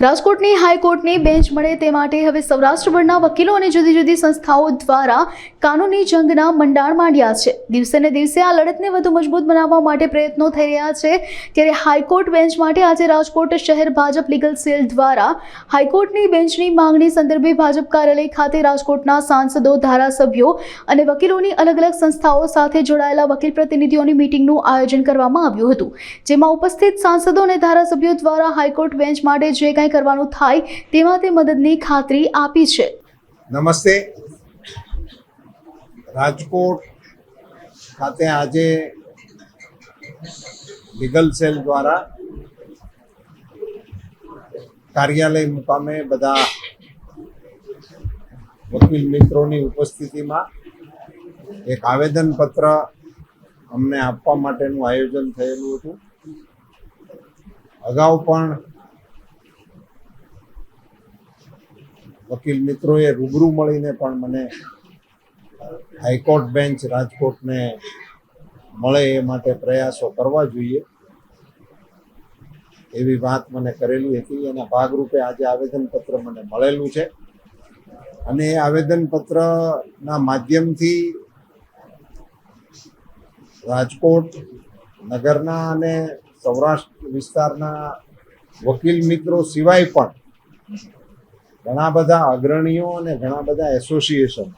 રાજકોટની હાઈકોર્ટની બેન્ચ મળે તે માટે હવે સૌરાષ્ટ્રભરના વકીલો અને જુદી જુદી સંસ્થાઓ દ્વારા કાનૂની જંગના મંડાણ માંડ્યા છે. દિવસે ને દિવસે આ લડતને વધુ મજબૂત બનાવવા માટે પ્રયત્નો થઈ રહ્યા છે. ત્યારે હાઈકોર્ટ બેન્ચ માટે આજે રાજકોટ શહેર ભાજપ લીગલ સેલ દ્વારા હાઈકોર્ટની બેન્ચની માંગણી સંદર્ભે ભાજપ કાર્યાલય ખાતે રાજકોટના સાંસદો, ધારાસભ્યો અને વકીલોની અલગ અલગ સંસ્થાઓ સાથે જોડાયેલા વકીલ પ્રતિનિધિઓની મિટિંગનું આયોજન કરવામાં આવ્યું હતું. જેમાં ઉપસ્થિત સાંસદો અને ધારાસભ્યો દ્વારા હાઈકોર્ટ બેન્ચ માટે જે કંઈ કરવાનું થાય તેમાં તે મદદની ખાતરી આપી છે. નમસ્તે. રાજકોટ ખાતે આજે લીગલ સેલ દ્વારા કાર્યાલય મુકામે બધા વકીલ મિત્રોની ઉપસ્થિતિમાં એક આવેદનપત્ર અમને આપવા માટેનું આયોજન થયેલું હતું. અગાઉ પણ વકીલ મિત્રોએ રૂબરૂ મળીને પણ મને હાઈકોર્ટ બેન્ચ રાજકોટને મળે એ માટે પ્રયાસો કરવા જોઈએ. એવી વાત મને કરેલી હતી. એના ભાગરૂપે આજે આવેદનપત્ર મને મળેલું છે. અને એ આવેદનપત્રના માધ્યમથી રાજકોટ નગરના અને સૌરાષ્ટ્ર વિસ્તારના વકીલ મિત્રો સિવાય પણ ઘણા બધા અગ્રણીઓ અને ઘણા બધા એસોસિએશન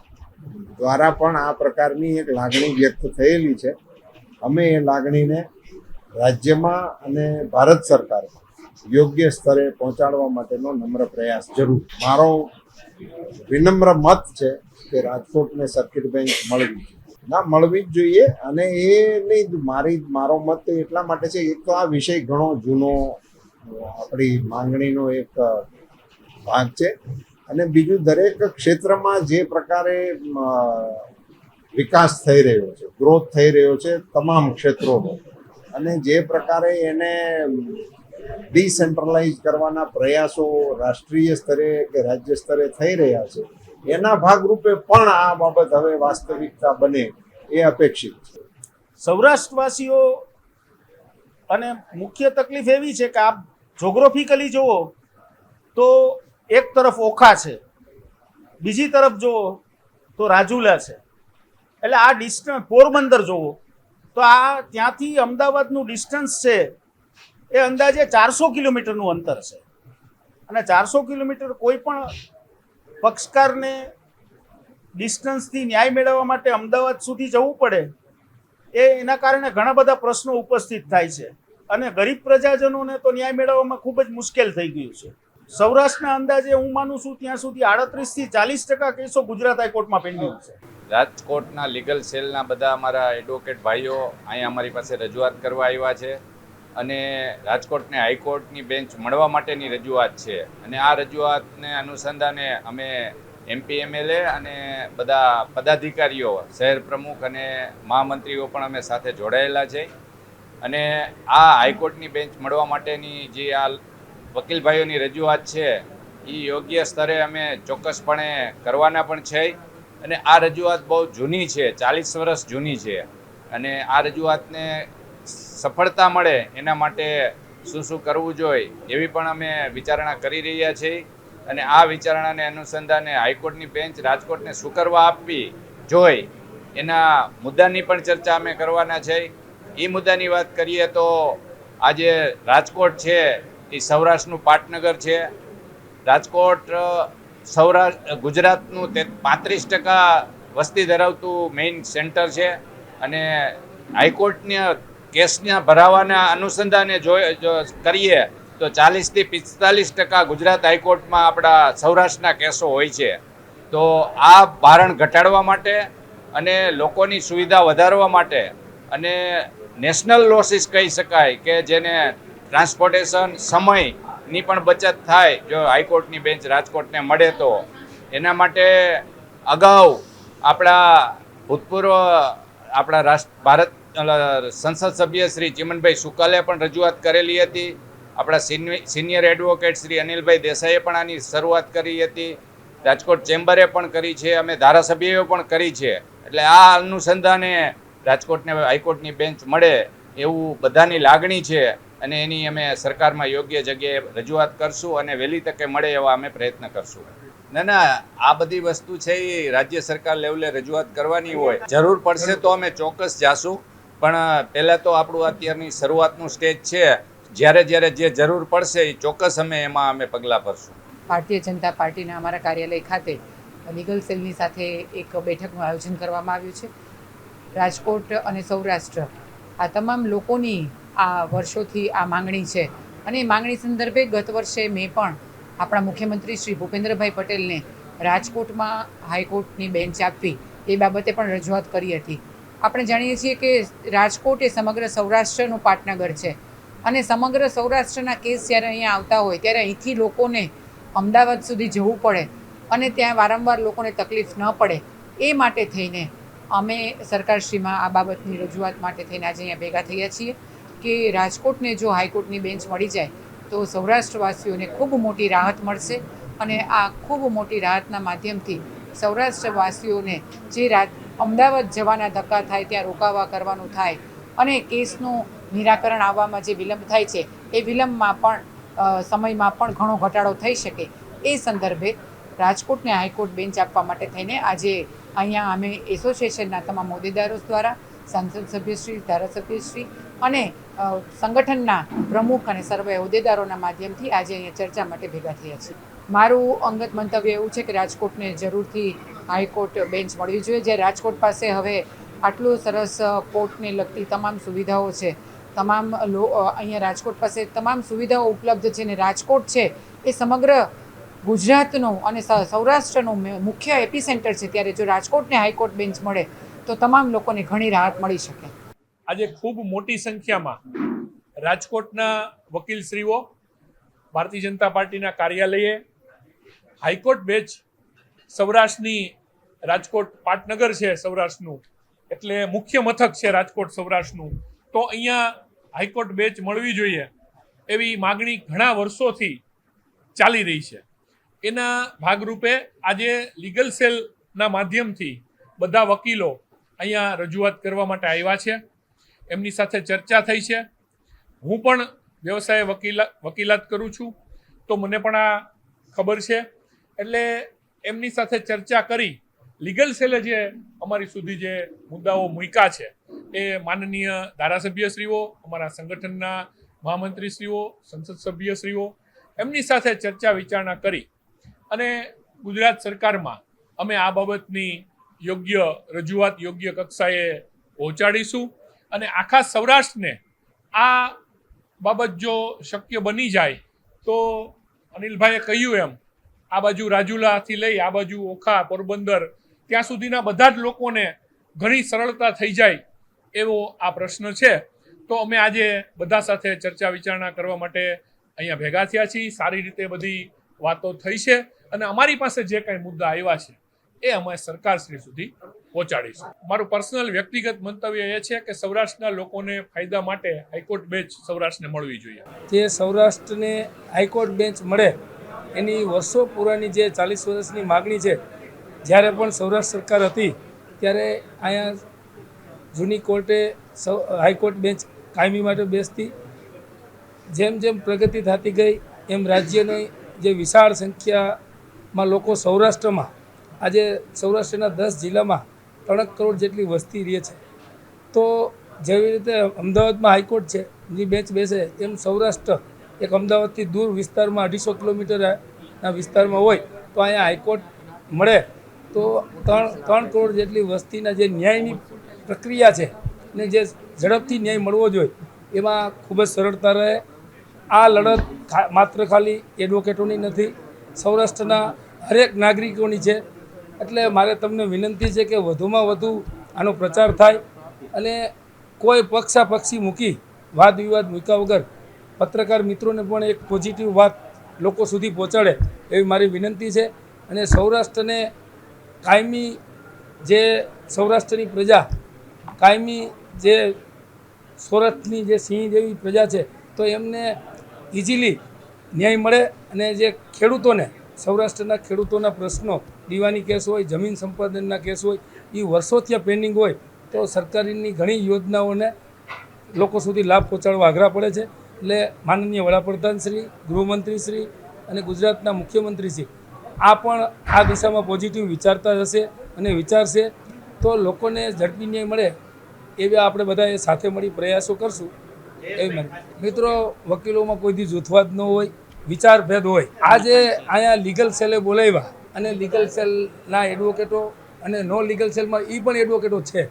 દ્વારા પણ આ પ્રકારની એક લાગણી વ્યક્ત થયેલી છે. અમે એ લાગણીને રાજ્યમાં અને ભારત સરકારમાં યોગ્ય સ્તરે પહોંચાડવા માટેનો નમ્ર પ્રયાસ જરૂર. મારો વિનમ્ર મત છે કે રાજકોટને સર્કિટ બેન્ચ મળવી ના, મળવી જ જોઈએ અને એ નહીં મારી, મારો મત એટલા માટે છે, એક તો આ વિષય ઘણો જૂનો, આપણી માંગણીનો એક ભાગ છે. અને બીજું દરેક ક્ષેત્રમાં જે પ્રકારે વિકાસ થઈ રહ્યો છે ગ્રોથ થઈ રહ્યો છે તમામ ક્ષેત્રોનો. અને જે પ્રકારે એને ડિસેન્ટ્રલાઇઝ કરવાના પ્રયાસો રાષ્ટ્રીય સ્તરે કે રાજ્ય સ્તરે થઈ રહ્યા છે, એના ભાગરૂપે પણ આ બાબત હવે વાસ્તવિકતા બને એ અપેક્ષિત છે. સૌરાષ્ટ્રવાસીઓ, અને મુખ્ય તકલીફ એવી છે કે આપ જોગ્રાફિકલી જુઓ, તો એક તરફ ઓખા છે, બીજી તરફ જુઓ તો રાજુલા છે. એટલે આ ડિસ્ટન્સ પોરબંદર જુઓ તો આ ત્યાંથી અમદાવાદનું ડિસ્ટન્સ છે, એ અંદાજે ચારસો કિલોમીટરનું અંતર છે. અને ચારસો કિલોમીટર કોઈ પણ પક્ષકારને ડિસ્ટન્સથી ન્યાય મેળવવા માટે અમદાવાદ સુધી જવું પડે, એ એના કારણે ઘણા બધા પ્રશ્નો ઉપસ્થિત થાય છે. અને ગરીબ પ્રજાજનોને તો ન્યાય મેળવવામાં ખૂબ જ મુશ્કેલ થઈ ગયું છે. સૌરાષ્ટ્રના અંદાજે હું માનું છું ત્યાં સુધી આડત્રીસથી ચાલીસ ટકા કેસો ગુજરાત હાઈકોર્ટમાં પેન્ડિંગ છે. રાજકોટના લીગલ સેલના બધા અમારા એડવોકેટ ભાઈઓ અહીંયા અમારી પાસે રજૂઆત કરવા આવ્યા છે અને રાજકોટને હાઈકોર્ટની બેન્ચ મળવા માટેની રજૂઆત છે. અને આ રજૂઆતને અનુસંધાને અમે એમપી એમએલએ અને બધા પદાધિકારીઓ, શહેર પ્રમુખ અને મહામંત્રીઓ પણ અમે સાથે જોડાયેલા છે. અને આ હાઈકોર્ટની બેન્ચ મળવા માટેની જે આ વકીલ ભાઈઓની રજૂઆત છે, એ યોગ્ય સ્તરે અમે ચોક્કસપણે કરવાના પણ છે. અને આ રજૂઆત બહુ જૂની છે, ચાલીસ વર્ષ જૂની છે. અને આ રજૂઆતને સફળતા મળે એના માટે શું શું કરવું જોઈએ, એવી પણ અમે વિચારણા કરી રહ્યા છીએ. અને આ વિચારણાને અનુસંધાને હાઈકોર્ટની બેન્ચ રાજકોટને શું કરવા આપવી જોઈ, એના મુદ્દાની પણ ચર્ચા અમે કરવાના છે. એ મુદ્દાની વાત કરીએ તો આજે રાજકોટ છે એ સૌરાષ્ટ્રનું પાટનગર છે. રાજકોટ સૌરાષ્ટ્ર ગુજરાતનું તે પાંત્રીસ ટકા વસ્તી ધરાવતું મેઇન સેન્ટર છે. અને હાઈકોર્ટના કેસના ભરાવાના અનુસંધાને જો, કરીએ તો ચાલીસથી પિસ્તાલીસ ટકા ગુજરાત હાઈકોર્ટમાં આપણા સૌરાષ્ટ્રના કેસો હોય છે. તો આ ભારણ ઘટાડવા માટે અને લોકોની સુવિધા વધારવા માટે અને નેશનલ લોસીસ કહી શકાય કે જેને ટ્રાન્સપોર્ટેશન સમયની પણ બચત થાય જો હાઈકોર્ટની બેન્ચ રાજકોટને મળે તો. એના માટે અગાઉ આપણા ભૂતપૂર્વ આપણા રાષ્ટ્ર, ભારત સંસદ સભ્ય શ્રી ચિમનભાઈ સુકાલે પણ રજૂઆત કરેલી હતી. આપણા સિનિયર એડવોકેટ શ્રી અનિલભાઈ દેસાઈએ પણ આની શરૂઆત કરી હતી. રાજકોટ ચેમ્બરે પણ કરી છે, અમે ધારાસભ્યોએ પણ કરી છે. એટલે આ અનુસંધાને રાજકોટને હાઈકોર્ટની બેન્ચ મળે એવું બધાની લાગણી છે. અને એની અમે સરકારમાં યોગ્ય જગ્યાએ રજૂઆત કરશું અને વહેલી તકે મળે એવા અમે પ્રયત્ન કરશું. ના ના, આ બધી વસ્તુ છે એ રાજ્ય સરકાર લેવલે રજૂઆત કરવાની હોય. જરૂર પડશે તો અમે ચોક્કસ જાશું. પણ પહેલાં તો આપણું અત્યારની શરૂઆતનું સ્ટેજ છે. જ્યારે જ્યારે જે જરૂર પડશે એ ચોક્કસ અમે એમાં અમે પગલાં ભરશું. ભારતીય જનતા પાર્ટીના અમારા કાર્યાલય ખાતે લીગલ સેલની સાથે એક બેઠકનું આયોજન કરવામાં આવ્યું છે. રાજકોટ અને સૌરાષ્ટ્ર આ તમામ લોકોની આ વર્ષોથી આ માંગણી છે. અને એ માંગણી સંદર્ભે ગત વર્ષે મેં પણ આપણા મુખ્યમંત્રી શ્રી ભૂપેન્દ્રભાઈ પટેલને રાજકોટમાં હાઈકોર્ટની બેન્ચ આપવી એ બાબતે પણ રજૂઆત કરી હતી. આપણે જાણીએ છીએ કે રાજકોટ એ સમગ્ર સૌરાષ્ટ્રનું પાટનગર છે. અને સમગ્ર સૌરાષ્ટ્રના કેસ જ્યારે અહીંયા આવતા હોય ત્યારે અહીંથી લોકોને અમદાવાદ સુધી જવું પડે અને ત્યાં વારંવાર લોકોને તકલીફ ન પડે એ માટે થઈને અમે સરકારશ્રીમાં આ બાબતની રજૂઆત માટે થઈને આજે અહીંયા ભેગા થયા છીએ. કે રાજકોટને જો હાઈકોર્ટની બેન્ચ મળી જાય, તો સૌરાષ્ટ્રવાસીઓને ખૂબ મોટી રાહત મળશે અને આ ખૂબ મોટી રાહતના માધ્યમથી સૌરાષ્ટ્રવાસીઓને જે રાત અમદાવાદ જવાના ધક્કા થાય, ત્યાં રોકાવા કરવાનું થાય અને કેસનું નિરાકરણ આવવામાં જે વિલંબ થાય છે, એ વિલંબમાં પણ સમયમાં પણ ઘણો ઘટાડો થઈ શકે. એ સંદર્ભે રાજકોટને હાઈકોર્ટ બેન્ચ આપવા માટે થઈને આજે અહીંયા અમે એસોસિએશનના તમામ હોદ્દેદારો દ્વારા સાંસદ સભ્યશ્રી, ધારાસભ્યશ્રી અને સંગઠનના પ્રમુખ અને સર્વે હોદ્દેદારોના માધ્યમથી આજે અહીંયા ચર્ચા માટે ભેગા થયા છીએ. મારું અંગત મંતવ્ય એવું છે કે રાજકોટને જરૂરથી હાઈકોર્ટ બેન્ચ મળવી જોઈએ. જે રાજકોટ પાસે હવે આટલું સરસ કોર્ટને લગતી તમામ સુવિધાઓ છે, તમામ અહીંયા રાજકોટ પાસે તમામ સુવિધાઓ ઉપલબ્ધ છે ને રાજકોટ છે એ સમગ્ર ગુજરાતનું અને સૌરાષ્ટ્રનું મુખ્ય મુખ્ય એપિસેન્ટર છે. ત્યારે જો રાજકોટને હાઈકોર્ટ બેન્ચ મળે તો તમામ લોકોને ઘણી રાહત મળી શકે. આજે ખૂબ મોટી સંખ્યામાં રાજકોટના વકીલશ્રીઓ, ભારતીય જનતા પાર્ટીના કાર્યાલયે, હાઈકોર્ટ બેચ સૌરાષ્ટ્રની રાજકોટ પાટનગર છે સૌરાષ્ટ્રનું, એટલે મુખ્ય મથક છે રાજકોટ સૌરાષ્ટ્રનું. તો અહીંયા હાઈકોર્ટ બેચ મળવી જોઈએ એવી માગણી ઘણા વર્ષોથી ચાલી રહી છે. એના ભાગરૂપે આજે લીગલ સેલના માધ્યમથી બધા વકીલો અહીંયા રજૂઆત કરવા માટે આવ્યા છે. એમની સાથે ચર્ચા થઈ છે. હું પણ વ્યવસાય વકીલા, વકીલાત કરું છું. તો મને પણ આ ખબર છે. એટલે એમની સાથે ચર્ચા કરી, લીગલ સેલે જે અમારી સુધી જે મુદ્દાઓ મૂક્યા છે, એ માનનીય ધારાસભ્યશ્રીઓ, અમારા સંગઠનના મહામંત્રીશ્રીઓ, સંસદ સભ્યશ્રીઓ, એમની સાથે ચર્ચા વિચારણા કરી અને ગુજરાત સરકારમાં અમે આ બાબતની યોગ્ય રજૂઆત, યોગ્ય કક્ષાએ પહોંચાડીશું. અને આખા સૌરાષ્ટ્રને આ બાબત જો શક્ય બની જાય, તો અનિલભાઈએ કહ્યું એમ, આ બાજુ રાજુલાથી લઈ આ બાજુ ઓખા, પોરબંદર, ત્યાં સુધીના બધા જ લોકોને ઘણી સરળતા થઈ જાય એવો આ પ્રશ્ન છે. તો અમે આજે બધા સાથે ચર્ચા વિચારણા કરવા માટે અહીંયા ભેગા થયા છીએ. સારી રીતે બધી વાતો થઈ છે. અને અમારી પાસે જે કાંઈ મુદ્દા આવ્યા છે, એ અમે સરકારશ્રી સુધી પહોંચાડીશું મારું પર્સનલ વ્યક્તિગત મંતવ્ય એ છે કે સૌરાષ્ટ્રના લોકોને ફાયદા માટે હાઈકોર્ટ બેન્ચ સૌરાષ્ટ્રને મળવી જોઈએ. જે સૌરાષ્ટ્રને હાઈકોર્ટ બેન્ચ મળે, એની વર્ષો પૂરાની જે ચાલીસ વર્ષની માગણી છે, જ્યારે પણ સૌરાષ્ટ્ર સરકાર હતી, ત્યારે અહીંયા જૂની કોર્ટે સૌ, હાઈકોર્ટ બેન્ચ કાયમી માટે બેસતી. જેમ જેમ પ્રગતિ થતી ગઈ, એમ રાજ્યની જે વિશાળ સંખ્યામાં લોકો સૌરાષ્ટ્રમાં, આજે સૌરાષ્ટ્રના દસ જિલ્લામાં ત્રણ કરોડ જેટલી વસ્તી રહે છે. તો જેવી રીતે અમદાવાદમાં હાઈકોર્ટ છે ની બેંચ બેસે, એમ સૌરાષ્ટ્ર એક અમદાવાદથી દૂર વિસ્તારમાં અઢીસો કિલોમીટરના વિસ્તારમાં હોય, તો અહીંયા હાઈકોર્ટ મળે. તો ત્રણ ત્રણ કરોડ જેટલી વસ્તીના જે ન્યાયની પ્રક્રિયા છે, ને જે ઝડપથી ન્યાય મળવો જોઈએ, એમાં ખૂબ જ સરળતા રહે. આ લડત માત્ર ખાલી એડવોકેટોની નથી, સૌરાષ્ટ્રના હરેક નાગરિકોની છે. એટલે મારે તમને વિનંતી છે કે વધુમાં વધુ આનો પ્રચાર થાય અને કોઈ પક્ષાપક્ષી મૂકી વાદ વિવાદ મૂક્યા વગર પત્રકાર મિત્રોને પણ એક પોઝિટિવ વાત લોકો સુધી પહોંચાડે એવી મારી વિનંતી છે. અને સૌરાષ્ટ્રને કાયમી જે સૌરાષ્ટ્રની પ્રજા, કાયમી જે સૌરાષ્ટ્રની જે સિંહ જેવી પ્રજા છે, તો એમને ઇઝીલી ન્યાય મળે અને જે ખેડૂતોને, સૌરાષ્ટ્રના ખેડૂતોના પ્રશ્નો દીવાની કેસ હોય, જમીન સંપાદનના કેસ હોય એ વર્ષોથી પેન્ડિંગ હોય, તો સરકારની ઘણી યોજનાઓને લોકો સુધી લાભ પહોંચાડવા આગ્રહ પડે છે. એટલે માનનીય વડાપ્રધાન શ્રી ગૃહમંત્રી શ્રી અને ગુજરાતના મુખ્યમંત્રી શ્રી આ પણ આ દિશામાં પોઝિટિવ વિચારતા હશે અને વિચારશે. તો લોકોને ઝડપી ન્યાય મળે એવા આપણે બધા એ સાથે મળી પ્રયાસો કરશું. મારી મિત્રો, વકીલોમાં કોઈ દી જૂથવાદ ન હોય વિચાર ભેદ હોય. આજે અહીંયા લીગલ સેલે બોલાવ્યા. અને લીગલ સેલના એડવોકેટો અને નો લીગલ સેલમાં એ પણ એડવોકેટો છે.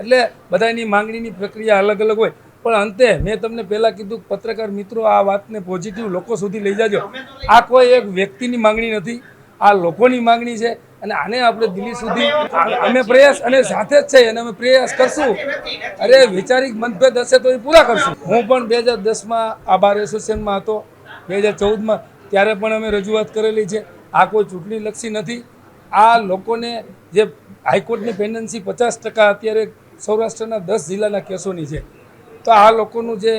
એટલે બધાની માંગણીની પ્રક્રિયા અલગ અલગ હોય. પણ અંતે મેં તમને પહેલાં કીધું પત્રકાર મિત્રો આ વાતને પોઝિટિવ લોકો સુધી લઈ જાજો. આ કોઈ એક વ્યક્તિની માંગણી નથી. આ લોકોની માંગણી છે અને આને આપણે દિલ્હી સુધી અમે પ્રયાસ અને સાથે જ છે અને અમે પ્રયાસ કરશું. અરે વિચારિક મતભેદ હશે તો એ પૂરા કરશું. હું પણ બે હજાર દસમાં આ બાર એસોસિએશનમાં હતો. બે હજાર ચૌદમાં. ત્યારે પણ અમે રજૂઆત કરેલી છે. આ કોઈ ચૂંટણી લક્ષી નથી. આ લોકોને જે હાઈકોર્ટની પેન્ડન્સી પચાસ ટકા અત્યારે સૌરાષ્ટ્રના દસ જિલ્લાના કેસોની છે. તો આ લોકોનું જે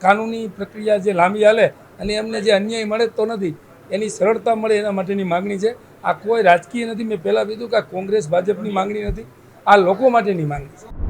કાનૂની પ્રક્રિયા જે લાંબી હાલે અને એમને જે અન્યાય મળે તો નથી, એની સરળતા મળે એના માટેની માગણી છે. આ કોઈ રાજકીય નથી. મેં પહેલાં કીધું કે આ કોંગ્રેસ, ભાજપની માગણી નથી. આ લોકો માટેની માગણી છે.